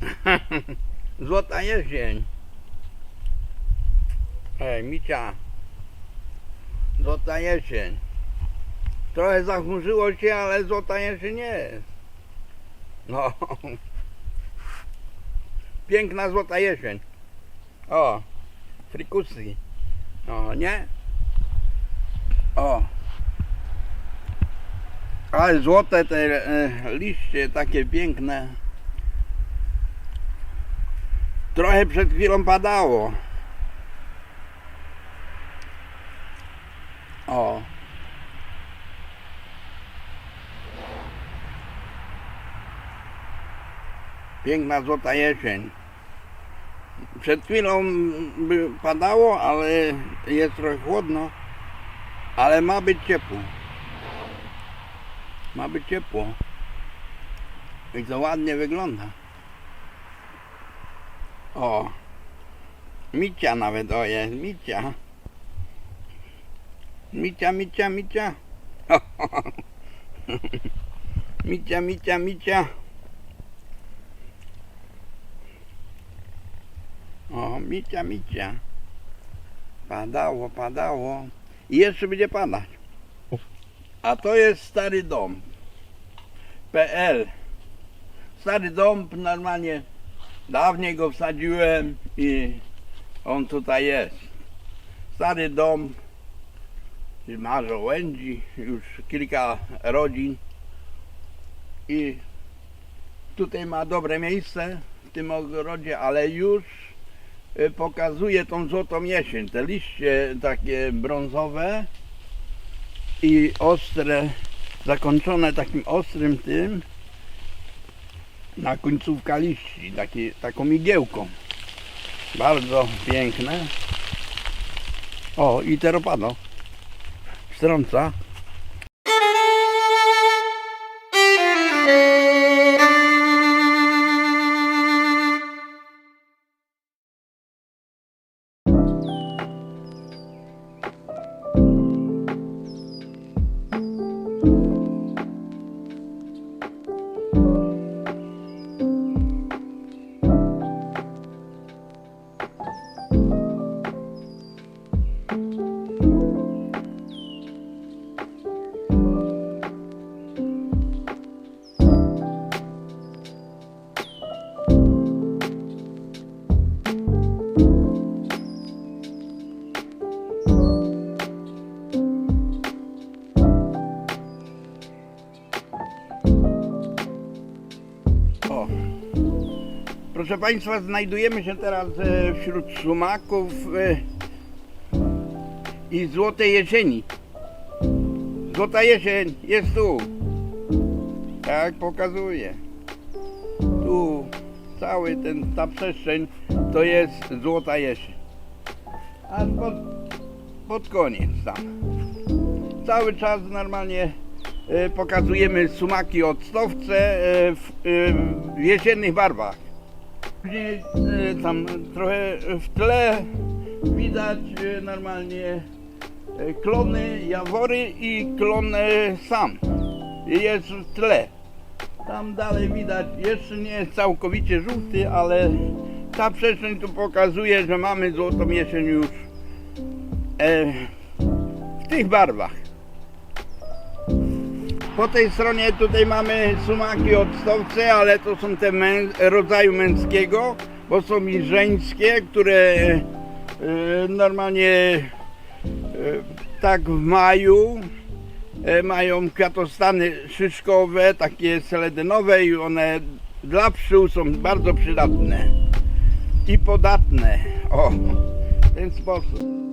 Złota jesień. Ej, Micia. Złota jesień. Trochę zachmurzyło się, ale złota jesień jest. No. Piękna złota jesień. O, frikusy. O, nie? O. Ale złote te e, liście, takie piękne. Trochę przed chwilą padało. O. Piękna złota jesień. Przed chwilą by padało, ale jest trochę chłodno. Ale ma być ciepło. Ma być ciepło. I to ładnie wygląda. O. Micia nawet o jest, Micia. Micia, Micia, Micia. Micia, Micia, Micia. O, Micia, Micia. Padało, padało. I jeszcze będzie padać. A to jest stary dom. PL. Stary dom, normalnie dawniej go wsadziłem i on tutaj jest. Stary dom. Ma żołędzi, już kilka rodzin. I tutaj ma dobre miejsce w tym ogrodzie, ale już y, pokazuje tą złotą jesień. Te liście takie brązowe i ostre, zakończone takim ostrym tym na końcówka liści, taką migiełką. Bardzo piękne. O, i teropado. Strąca. Proszę Państwa, znajdujemy się teraz e, wśród sumaków e, i złotej jesieni. Złota jesień jest tu. Tak pokazuje. Tu cały ten, ta przestrzeń to jest złota jesień. Aż pod, pod koniec tam. Cały czas normalnie e, pokazujemy sumaki octowce e, w, e, w jesiennych barwach. Później e, tam trochę w tle widać e, normalnie e, klony jawory i klon sam. Jest w tle. Tam dalej widać, jeszcze nie jest całkowicie żółty, ale ta przestrzeń tu pokazuje, że mamy złotą jesień już e, w tych barwach. Po tej stronie tutaj mamy sumaki octowce, ale to są te mę rodzaju męskiego, bo są i żeńskie, które e, normalnie e, tak w maju e, mają kwiatostany szyszkowe, takie seledynowe i one dla pszczół są bardzo przydatne i podatne. O, w ten sposób.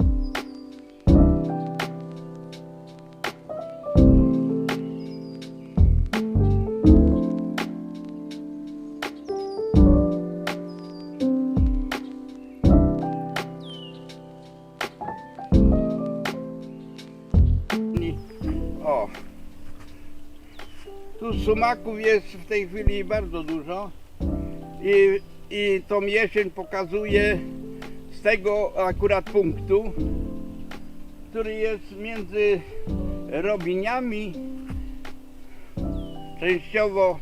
Sumaków jest w tej chwili bardzo dużo i, i tą jesień pokazuje z tego akurat punktu, który jest między Robiniami, częściowo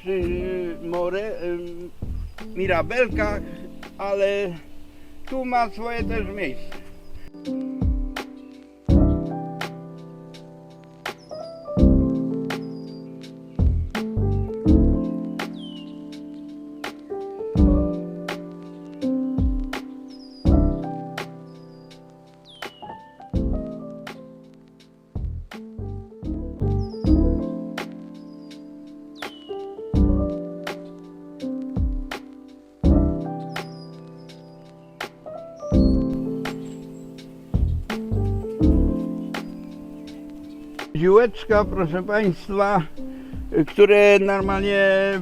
przy more, mirabelkach, ale tu ma swoje też miejsce. Ziółeczka, proszę Państwa, które normalnie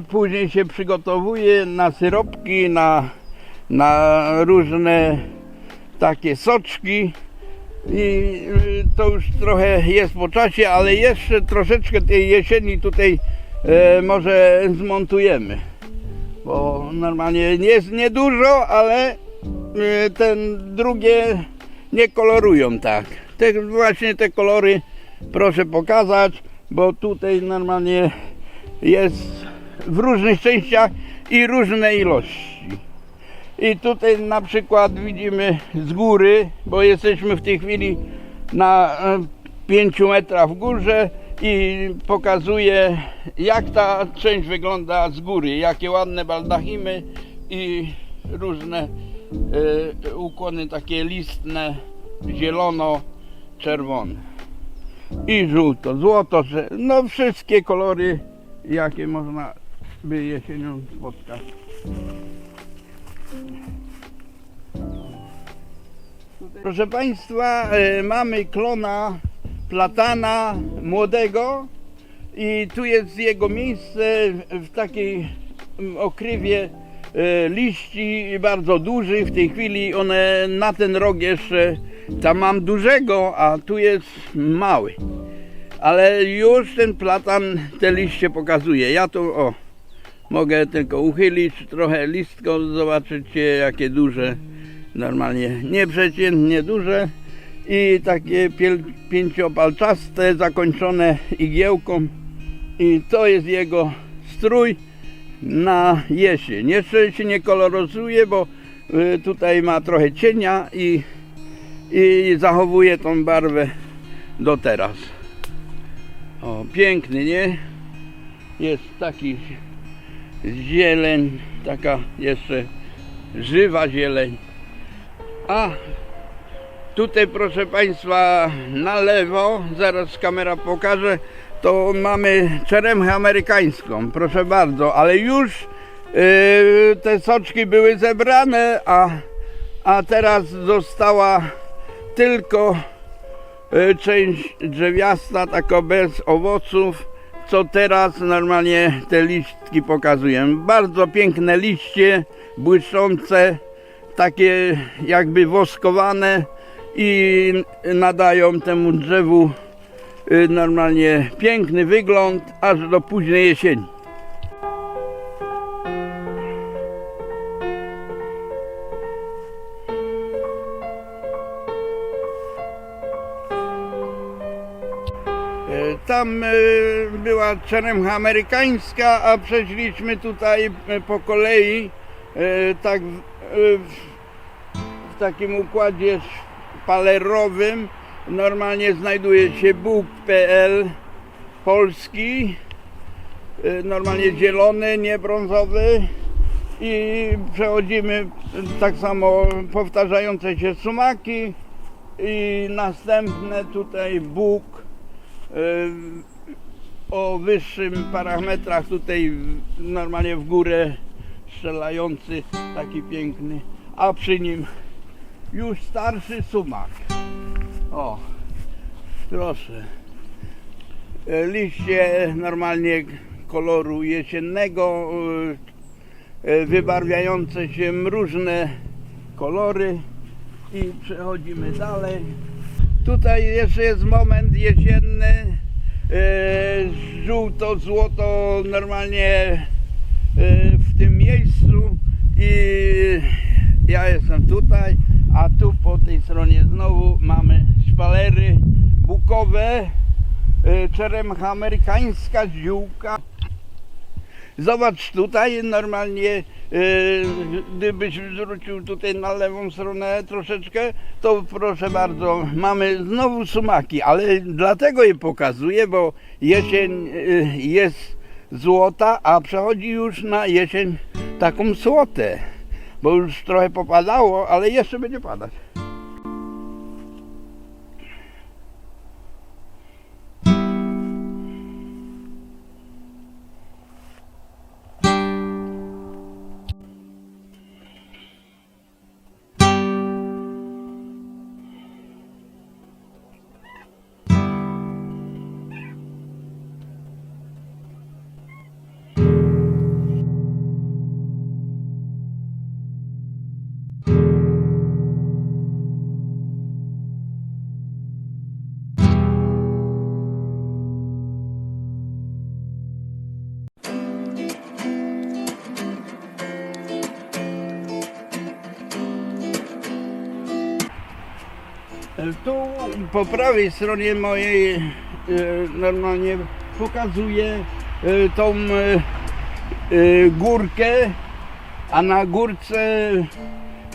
później się przygotowuje na syropki, na, na różne takie soczki. I y, to już trochę jest po czasie, ale jeszcze troszeczkę tej jesieni tutaj e, może zmontujemy. Bo normalnie nie jest niedużo, ale y, ten drugie nie kolorują tak. Te, właśnie te kolory proszę pokazać, bo tutaj normalnie jest w różnych częściach i różne ilości. I tutaj na przykład widzimy z góry, bo jesteśmy w tej chwili na 5 metrach w górze i pokazuje jak ta część wygląda z góry, jakie ładne baldachimy i różne e, ukłony takie listne, zielono-czerwone i żółto, złoto, no wszystkie kolory jakie można by jesienią spotkać. Proszę Państwa, e, mamy klona platana młodego i tu jest jego miejsce w takiej mm, okrywie e, liści bardzo dużych. W tej chwili one na ten rok jeszcze tam mam dużego, a tu jest mały. Ale już ten platan te liście pokazuje. Ja tu o mogę tylko uchylić trochę listko, zobaczycie jakie duże. Normalnie nieprzeciętnie duże i takie pięciopalczaste, zakończone igiełką. I to jest jego strój na jesień. Jeszcze się nie koloryzuje, bo y, tutaj ma trochę cienia i, i zachowuje tą barwę do teraz. O, piękny, nie? Jest taki zieleń, taka jeszcze żywa zieleń. A tutaj proszę Państwa na lewo, zaraz kamera pokaże, to mamy czeremchę amerykańską, proszę bardzo, ale już yy, te soczki były zebrane, a, a teraz została tylko y, część drzewiasta, taka bez owoców, co teraz normalnie te listki pokazuję. Bardzo piękne liście, błyszczące, takie jakby woskowane i nadają temu drzewu y, normalnie piękny wygląd aż do późnej jesieni. Tam e, była czeremcha amerykańska, a przeszliśmy tutaj e, po kolei e, tak w, w, takim układzie szpalerowym. Normalnie znajduje się Bóg.pl polski, normalnie zielony, nie brązowy. I przechodzimy tak samo powtarzające się sumaki. I następne tutaj Bóg o wyższym parametrach tutaj normalnie w górę strzelający taki piękny. A przy nim już starszy sumak. O proszę. E, liście normalnie koloru jesiennego y, y, wybarwiające się różne kolory. I przechodzimy dalej Tutaj jeszcze jest moment jesienny, e, żółto, złoto normalnie e, w tym miejscu i ja jestem tutaj, a tu po tej stronie znowu mamy szpalery bukowe, e, czeremcha amerykańska, ziółka. Zobacz tutaj normalnie, gdybyś zwrócił tutaj na lewą stronę troszeczkę, to proszę bardzo, mamy znowu sumaki, ale dlatego je pokazuję, bo jesień e, jest złota, a przechodzi już na jesień taką słotę, bo już trochę popadało, ale jeszcze będzie padać. Tu po prawej stronie mojej e, normalnie pokazuję e, tą e, górkę, a na górce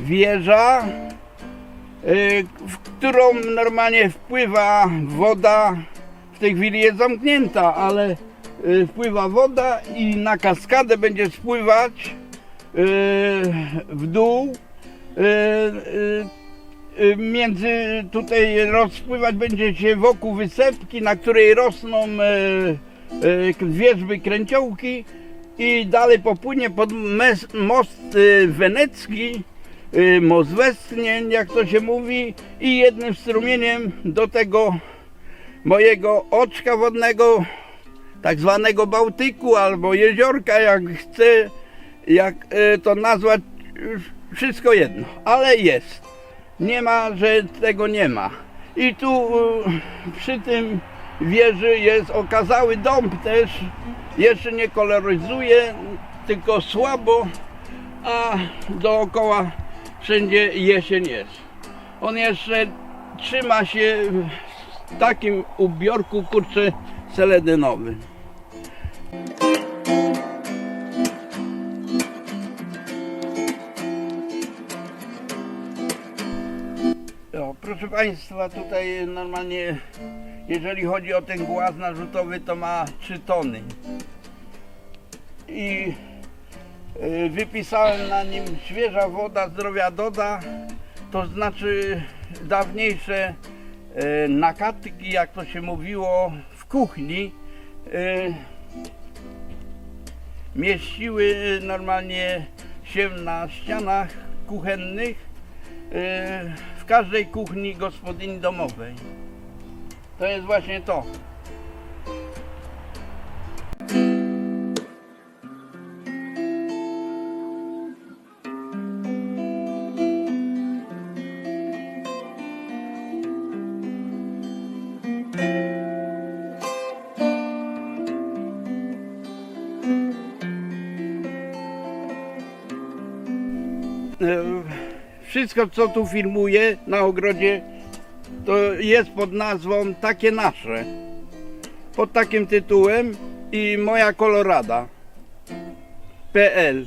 wieża, w którą normalnie wpływa woda. W tej chwili jest zamknięta, ale wpływa woda i na kaskadę będzie spływać w dół. Y, między tutaj rozpływać będzie się wokół wysepki, na której rosną e, e, wierzby kręciołki i dalej popłynie pod mes, most wenecki, most Westnień, jak to się mówi i jednym strumieniem do tego mojego oczka wodnego, tak zwanego Bałtyku albo jeziorka, jak chcę, jak to nazwać, wszystko jedno, ale jest nie ma, że tego nie ma. I tu y, przy tym wieży jest okazały dąb też, jeszcze nie koloryzuje, tylko słabo, a dookoła wszędzie jesień jest. On jeszcze trzyma się w takim ubiorku, kurczę, seledynowym. Proszę Państwa, tutaj normalnie, jeżeli chodzi o ten głaz narzutowy, to ma 3 tony. I y, wypisałem na nim świeża woda zdrowia doda, to znaczy dawniejsze y, nakatki, jak to się mówiło w kuchni, y, mieściły normalnie się na ścianach kuchennych każdej kuchni gospodyni domowej. To jest właśnie to. Wszystko, co tu filmuję na ogrodzie, to jest pod nazwą Takie Nasze. Pod takim tytułem i moja kolorada. PL.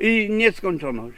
I nieskończoność.